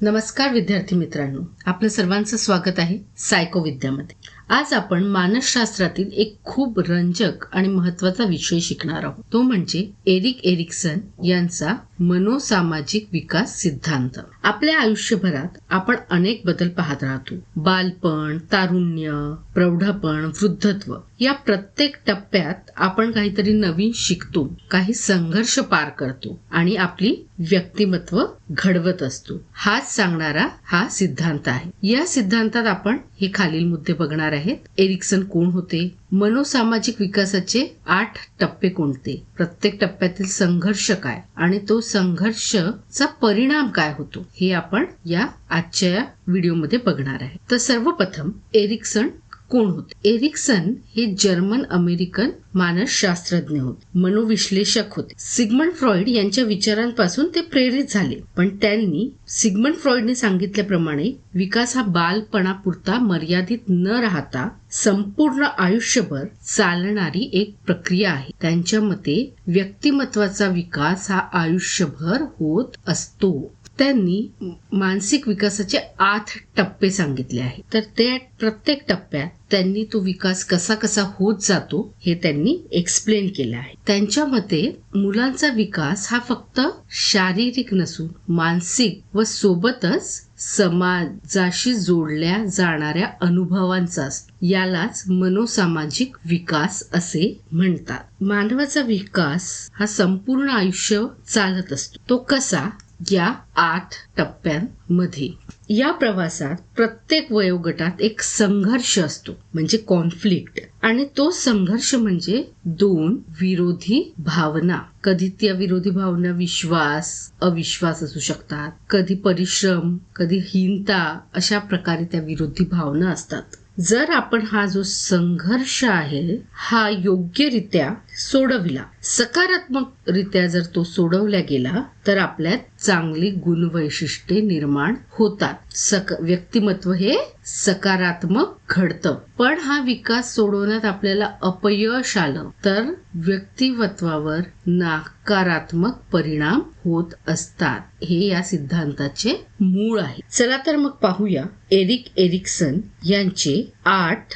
नमस्कार विद्यार्थी मित्रांनो. आपलं सर्वांचं स्वागत आहे सायको विद्यामध्ये. आज आपण मानसशास्त्रातील एक खूप रंजक आणि महत्त्वाचा विषय शिकणार आहोत. तो म्हणजे एरिक एरिक्सन यांचा मनोसामाजिक विकास सिद्धांत. आपल्या आयुष्यभरात आपण अनेक बदल पाहत राहतो. बालपण तारुण्य प्रौढपण वृद्धत्व या प्रत्येक टप्प्यात आपण काहीतरी नवीन शिकतो काही संघर्ष पार करतो आणि आपली व्यक्तिमत्व घडवत असतो. हाच सांगणारा हा सिद्धांत आहे. या सिद्धांतात आपण हे खालील मुद्दे बघणार आहेत. एरिक्सन कोण होते? मनोसामाजिक विकासाचे आठ टप्पे कोणते? प्रत्येक टप्प्यातील संघर्ष काय आणि तो संघर्षचा परिणाम काय होतो हे आपण या आजच्या व्हिडिओमध्ये बघणार आहे. तर सर्वप्रथम एरिक्सन कोण होते? एरिक्सन हे जर्मन अमेरिकन मानसशास्त्रज्ञ होते. मनोविश्लेषक होते. सिगमंड फ्रॉइड यांच्या विचारांपासून ते प्रेरित झाले. पण त्यांनी सिगमंड फ्रॉइडने सांगितल्याप्रमाणे विकास हा बालपणापुरता मर्यादित न राहता संपूर्ण आयुष्यभर चालणारी एक प्रक्रिया आहे. त्यांच्या मते व्यक्तिमत्वाचा विकास हा आयुष्यभर होत असतो. त्यांनी मानसिक विकासाचे आठ टप्पे सांगितले आहेत. तर त्या प्रत्येक टप्प्यात त्यांनी तो विकास कसा कसा होत जातो हे त्यांनी एक्सप्लेन केलं आहे. त्यांच्या मते मुलांचा विकास हा फक्त शारीरिक नसून मानसिक व सोबतच समाजाशी जोडल्या जाणाऱ्या अनुभवांचा यालाच मनोसामाजिक विकास असे म्हणतात. मानवाचा विकास हा संपूर्ण आयुष्य चालत असतो. तो कसा या आठ टप्प्यांमध्ये. या प्रवासात प्रत्येक वयोगटात एक संघर्ष असतो म्हणजे कॉन्फ्लिक्ट आणि तो संघर्ष म्हणजे दोन विरोधी भावना. कधी त्या विरोधी भावना विश्वास अविश्वास असू शकतात. कधी परिश्रम कधी हीनता अशा प्रकारे त्या विरोधी भावना असतात. जर आपण हा जो संघर्ष आहे हा योग्यरित्या सोडविला. सकारात्मक रित्या जर तो सोडवला गेला तर आपल्यात चांगली गुणवैशिष्ट्ये निर्माण होतात. सक व्यक्तिमत्व हे सकारात्मक घडतं. पण हा विकास सोडवण्यात आपल्याला अपयश आलं तर व्यक्तिमत्वावर नकारात्मक परिणाम होत असतात. हे या सिद्धांताचे मूळ आहे. चला तर मग पाहूया एरिक एरिक्सन यांचे आठ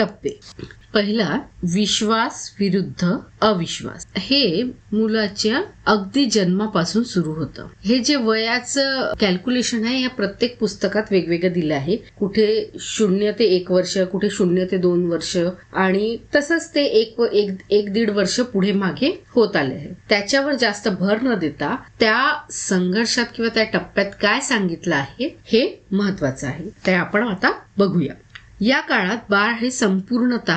टप्पे पहिला विश्वास विरुद्ध अविश्वास. हे मुलाच्या अगदी जन्मापासून सुरू होतं. हे जे वयाचं कॅल्क्युलेशन आहे या प्रत्येक पुस्तकात वेगवेगळं दिलं आहे. कुठे शून्य ते एक वर्ष कुठे शून्य ते दोन वर्ष आणि तसंच ते एक एक, एक दीड वर्ष पुढे मागे होत आले आहे. त्याच्यावर जास्त भर न देता त्या संघर्षात किंवा त्या टप्प्यात काय सांगितलं आहे हे महत्वाचं आहे. ते आपण आता बघूया. या काळात बाळ हे संपूर्णत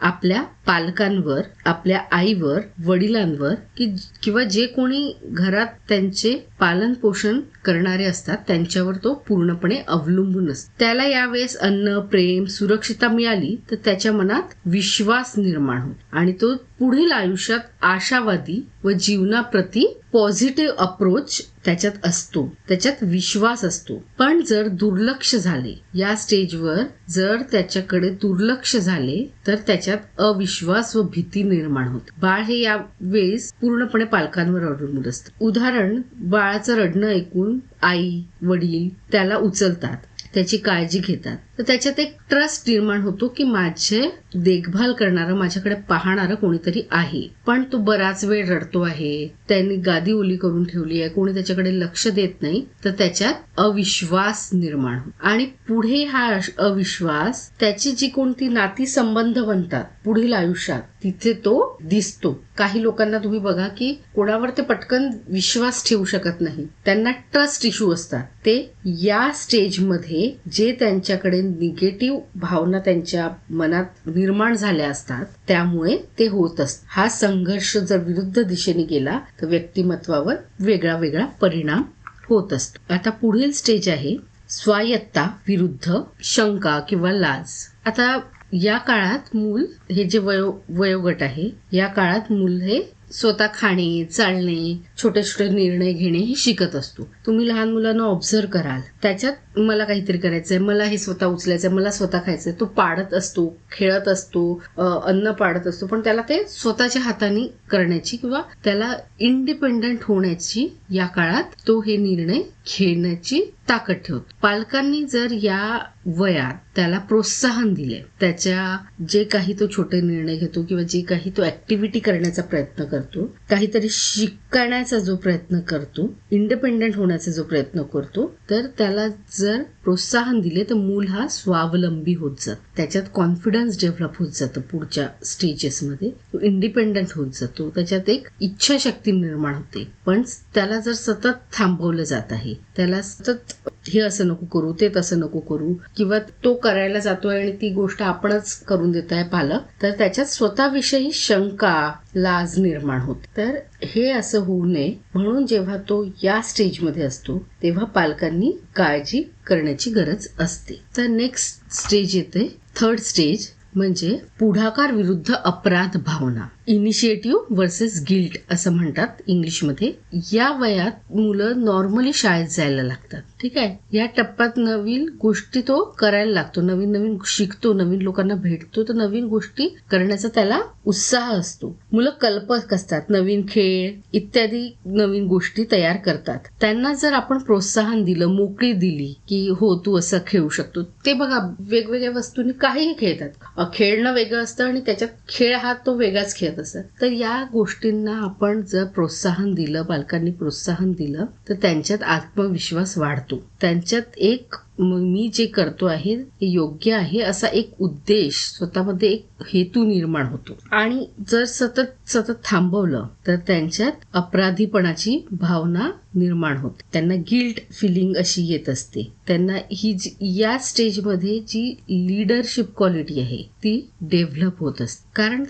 आपल्या पालकांवर आपल्या आईवर वडिलांवर कि किंवा जे कोणी घरात त्यांचे पालन पोषण करणारे असतात त्यांच्यावर तो पूर्णपणे अवलंबून असतो. त्याला यावेळेस अन्न प्रेम सुरक्षितता मिळाली तर त्याच्या मनात विश्वास निर्माण होतो. आणि तो पुढील आयुष्यात आशावादी व जीवनाप्रती पॉझिटिव्ह अप्रोच त्याच्यात असतो. त्याच्यात विश्वास असतो. पण जर दुर्लक्ष झाले या स्टेजवर जर त्याच्याकडे दुर्लक्ष झाले तर त्याच्यात अविश्वास व भीती निर्माण होते. बाळ हे या वेळेस पूर्णपणे पालकांवर अवलंबून असतं. उदाहरण बाळाचं रडणं ऐकून आई वडील त्याला उचलतात. त्याची काळजी घेतात. तर त्याच्यात एक ट्रस्ट निर्माण होतो की माझे देखभाल करणारं माझ्याकडे पाहणारं कोणीतरी आहे. पण तो बराच वेळ रडतो आहे. त्यांनी गादी ओली करून ठेवली आहे. कोणी त्याच्याकडे लक्ष देत नाही. तर त्याच्यात अविश्वास निर्माण होतो. आणि पुढे हा अविश्वास त्याची जी कोणती नाती संबंध बनतात पुढील आयुष्यात तिथे तो दिसतो. काही लोकांना तुम्ही बघा की कोणावर ते पटकन विश्वास ठेवू शकत नाही. त्यांना ट्रस्ट इश्यू असतात. ते या स्टेजमध्ये जे त्यांच्याकडे निगेटिव्ह भावना त्यांच्या मनात निर्माण झाल्या असतात त्यामुळे ते होत असत हा संघर्ष जर विरुद्ध दिशेने गेला तर व्यक्तिमत्वावर वेगळा वेगळा परिणाम होत असतो. आता पुढील स्टेज आहे स्वायत्ता विरुद्ध शंका किंवा लाज. आता या काळात मूल हे जे वयो वयोगट आहे या काळात मूल हे स्वतः खाणे चालणे छोटे छोटे निर्णय घेणे हे शिकत असतो. तुम्ही लहान मुलांना ऑब्झर्व कराल. त्याच्यात मला काहीतरी करायचंय. मला हे स्वतः उचलायचंय मला स्वतः खायचंय. तो पाडत असतो खेळत असतो अन्न पाडत असतो पण त्याला ते स्वतःच्या हाताने करण्याची किंवा त्याला इंडिपेंडंट होण्याची या काळात तो हे निर्णय खेळण्याची ताकद ठेवतो. पालकांनी जर या वयात त्याला प्रोत्साहन दिले त्याच्या जे काही तो छोटे निर्णय घेतो किंवा जे काही तो ऍक्टिव्हिटी करण्याचा प्रयत्न करतो काहीतरी शिकण्याचा जो प्रयत्न करतो इंडिपेंडंट होण्याचा जो प्रयत्न करतो तर त्याला जर प्रोत्साहन दिले तर मूल हा स्वावलंबी होत जात. त्याच्यात कॉन्फिडन्स डेव्हलप होत जातं पुढच्या स्टेजेसमध्ये तो इंडिपेंडंट होत जातो. त्याच्यात एक इच्छाशक्ती निर्माण होते. पण त्याला जर सतत थांबवलं जात आहे त्याला सतत हे असं नको करू ते तसं नको करू किंवा तो करायला जातोय आणि ती गोष्ट आपणच करून देत आहे पालक तर त्याच्यात स्वतःविषयी शंका लाज निर्माण होते. तर हे असं होऊ नये. म्हणून जेव्हा तो या स्टेजमध्ये असतो तेव्हा पालकांनी काळजी करण्याची गरज असते. तर नेक्स्ट स्टेज येते. थर्ड स्टेज म्हणजे पुढाकार विरुद्ध अपराध भावना. इनिशिएटिव्ह वर्सेस गिल्ट असं म्हणतात इंग्लिशमध्ये. या वयात मुलं नॉर्मली शाळेत जायला लागतात. ठीक आहे? या टप्प्यात नवीन गोष्टी तो करायला लागतो. नवीन नवीन शिकतो नवीन लोकांना भेटतो. तर नवीन गोष्टी करण्याचा त्याला उत्साह असतो. मुलं कल्पक असतात. नवीन खेळ इत्यादी नवीन गोष्टी तयार करतात. त्यांना जर आपण प्रोत्साहन दिलं मोकळी दिली की हो तू असं खेळू शकतो. ते बघा वेगवेगळ्या वस्तूंनी काहीही खेळतात. खेळणं वेगळं असतं आणि त्याच्यात खेळ हा तो वेगळाच खेळ. खेळत असत तर या गोष्टींना आपण जर प्रोत्साहन दिलं पालकांनी प्रोत्साहन दिलं तर त्यांच्यात आत्मविश्वास वाढतो. त्यांच्यात एक मी जे करतो आहे हे योग्य आहे असा एक उद्देश स्वतःमध्ये एक हेतू निर्माण होतो. आणि जर सतत सतत थांबवलं तर त्यांच्यात अपराधीपणाची भावना निर्माण होते. त्यांना गिल्ट फिलिंग अशी येत असते. त्यांना ही या स्टेजमध्ये जी लीडरशिप क्वालिटी आहे ती डेव्हलप होत असते. कारण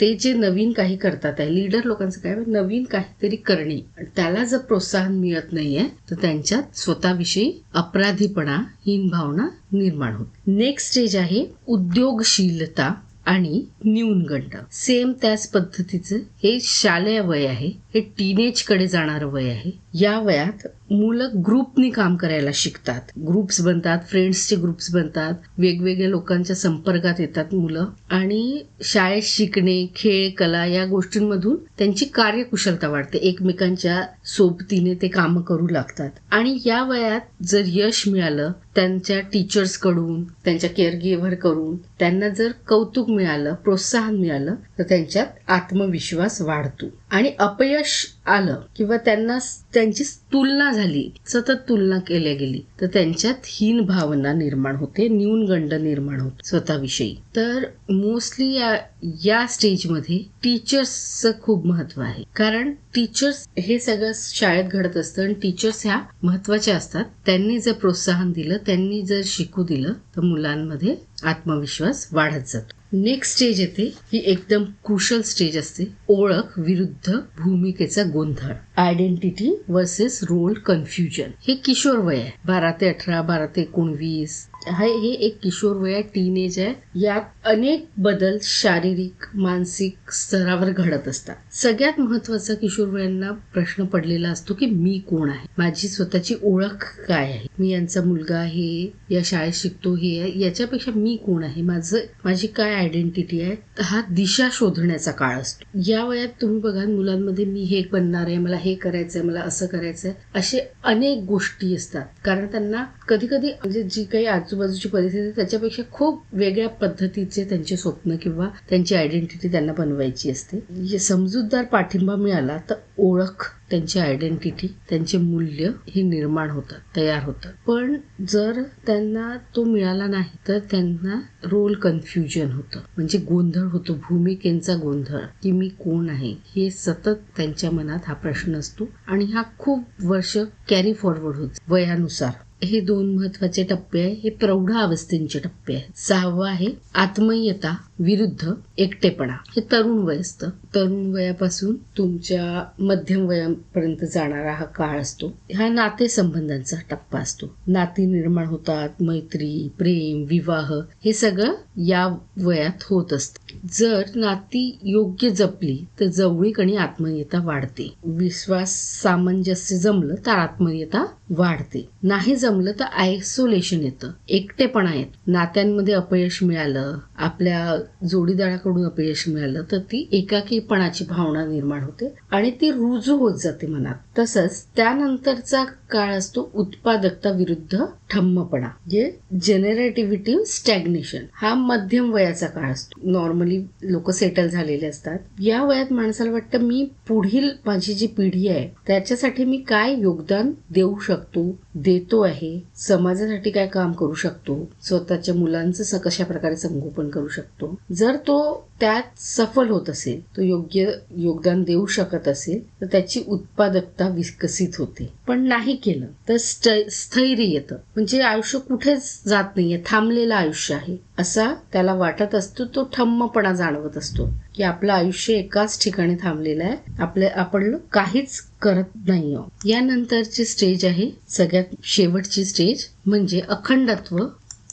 ते जे नवीन काही करतात आहे लीडर लोकांचं काय नवीन काहीतरी करणे. त्याला जर प्रोत्साहन मिळत नाहीये तर त्यांच्यात स्वतःविषयी अपराधीपणा हीन भावना निर्माण होते. नेक्स्ट स्टेज आहे उद्योगशीलता आणि न्यूनगंड. सेम त्याच पद्धतीचं हे शालेय वय आहे. हे टीनेजकडे जाणारं वय आहे. या वयात मुलं ग्रुपनी काम करायला शिकतात. ग्रुप्स बनतात फ्रेंड्सचे ग्रुप्स बनतात वेगवेगळ्या लोकांच्या संपर्कात येतात मुलं आणि शाळेत शिकणे खेळ कला या गोष्टींमधून त्यांची कार्यकुशलता वाढते. एकमेकांच्या सोबतीने ते काम करू लागतात. आणि या वयात जर यश मिळालं त्यांच्या टीचर्सकडून त्यांच्या केअर करून कडून त्यांना जर कौतुक मिळालं प्रोत्साहन मिळालं तर त्यांच्यात आत्मविश्वास वाढतो. आणि अपयश आलं किंवा त्यांना त्यांची तुलना झाली सतत तुलना केल्या गेली तर त्यांच्यात हीन भावना निर्माण होते न्यूनगंड निर्माण होते स्वतःविषयी. तर मोस्टली या या स्टेजमध्ये टीचर्सचं खूप महत्त्व आहे. कारण टीचर्स हे सगळं शाळेत घडत असतं आणि टीचर्स ह्या महत्त्वाच्या असतात. त्यांनी जर प्रोत्साहन दिलं त्यांनी जर शिकू दिलं तर मुलांमध्ये आत्मविश्वास वाढत जातो. नेक्स्ट स्टेज येते ही एकदम क्रुशल स्टेज असते ओळख विरुद्ध भूमिकेचा गोंधळ. आयडेंटिटी वर्सेस रोल कन्फ्युजन हे किशोर वय आहे. बारा ते अठरा बारा ते एकोणवीस. हे एक किशोर वय आहे टीनेज आहे. यात अनेक बदल शारीरिक मानसिक स्तरावर घडत असतात. सगळ्यात महत्त्वाचा किशोर वयांना प्रश्न पडलेला असतो की मी कोण आहे? माझी स्वतःची ओळख काय आहे? मी यांचा मुलगा आहे या शाळेत शिकतो हे आहे. याच्यापेक्षा मी कोण आहे? माझं माझी काय आयडेंटिटी आहे? हा दिशा शोधण्याचा काळ असतो. या वयात तुम्ही बघा मुलांमध्ये मी हे बनणार आहे मला हे करायचंय मला असं करायचंय असे अनेक गोष्टी असतात. कारण त्यांना कधी कधी म्हणजे जी काही आजूबाजूची परिस्थिती त्याच्यापेक्षा खूप वेगळ्या पद्धतीचे त्यांचे स्वप्न किंवा त्यांची आयडेंटिटी त्यांना बनवायची असते. म्हणजे समजूतदार पाठिंबा मिळाला तर ओळख त्यांची आयडेंटिटी त्यांचे मूल्य हे निर्माण होतं तयार होतं पण जर त्यांना तो मिळाला नाही तर त्यांना रोल कन्फ्युजन होतं. म्हणजे गोंधळ होतो भूमिकेचा गोंधळ. की मी कोण आहे? हे सतत त्यांच्या मनात हा प्रश्न असतो. आणि हा खूप वर्ष कॅरी फॉरवर्ड होत वयानुसार. हे दोन महत्त्वाचे टप्पे आहे हे प्रौढ अवस्थेचे टप्पे आहेत. सहावा आहे आत्मीयता विरुद्ध एकटेपणा. हे तरुण वय असतं तरुण वयापासून तुमच्या मध्यम वयापर्यंत जाणारा हा काळ असतो. हा नातेसंबंधांचा टप्पा असतो. नाती निर्माण होतात मैत्री प्रेम विवाह हे सगळं या वयात होत असतं. जर नाती योग्य जपली तर जवळीक आणि आत्मयता वाढते. विश्वास सामंजस्य जमलं तर आत्मयता वाढते. नाही जम जमलं तर आयसोलेशन येतं. एकटेपणा येत. नात्यांमध्ये अपयश मिळालं आपल्या जोडीदाराकडून अपयश मिळालं तर ती एकाकीपणाची भावना निर्माण होते आणि ती रुजू होत जाते मनात. तसंच त्यानंतरचा काळ असतो उत्पादकता विरुद्ध ठम्मपणा जे जनरेटिव्हिटी स्टॅग्नेशन हा मध्यम वयाचा काळ असतो. नॉर्मली लोक सेटल झालेले असतात. या वयात माणसाला वाटतं मी पुढील माझी जी पिढी आहे त्याच्यासाठी मी काय योगदान देऊ शकतो देतो आहे समाजासाठी काय काम करू शकतो स्वतःच्या मुलांचं कशा प्रकारे संगोपन करू शकतो? जर तो त्यात सफल होत असेल तो योग्य योगदान देऊ शकत असेल तर त्याची उत्पादकता विकसित होते. पण नाही केलं. तर स्थैर्य येतं. म्हणजे आयुष्य कुठेच जात नाहीये. थांबलेलं आयुष्य आहे. असा त्याला वाटत असतो तो ठम्मपणा जाणवत असतो की आपलं आयुष्य एकाच ठिकाणी थांबलेलं आहे. आपल्या आपण काहीच करत नाही यानंतरची स्टेज आहे सगळ्यात शेवटची स्टेज म्हणजे अखंडत्व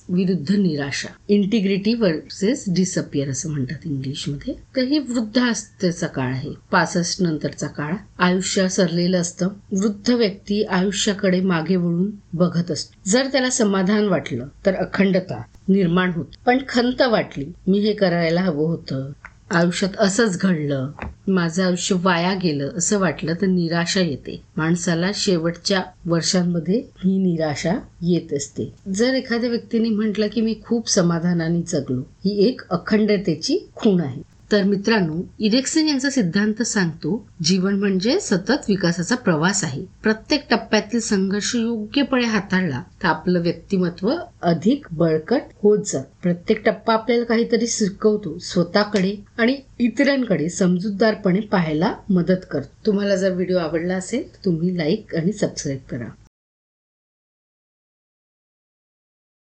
विरुद्ध निराशा. इंटिग्रिटी वर्सेस डिसअपियर असं म्हणतात इंग्लिशमध्ये. तर ही वृद्धावस्थेचा काळ आहे. पासष्ट नंतरचा काळ. आयुष्य सरलेलं असतं. वृद्ध व्यक्ती आयुष्याकडे मागे वळून बघत असतो. जर त्याला समाधान वाटलं तर अखंडता निर्माण होत. पण खंत वाटली मी हे करायला हवं होतं. आयुष्यात असंच घडलं माझं आयुष्य वाया गेलं असं वाटलं तर निराशा येते. माणसाला शेवटच्या वर्षांमध्ये ही निराशा येत असते. जर एखाद्या व्यक्तीने म्हटलं की मी खूप समाधानाने जगलो ही एक अखंडतेची खूण आहे. तर मित्रांनो इरेक्सन यांचा सिद्धांत सांगतो जीवन म्हणजे सतत विकासाचा प्रवास आहे. प्रत्येक टप्प्यातील संघर्ष योग्यपणे हाताळला तर आपलं व्यक्तिमत्व अधिक बळकट होत जात. प्रत्येक टप्पा आपल्याला काहीतरी शिकवतो स्वतःकडे आणि इतरांकडे समजूतदारपणे पाहायला मदत करतो. तुम्हाला जर व्हिडिओ आवडला असेल तुम्ही लाईक आणि सबस्क्राईब करा.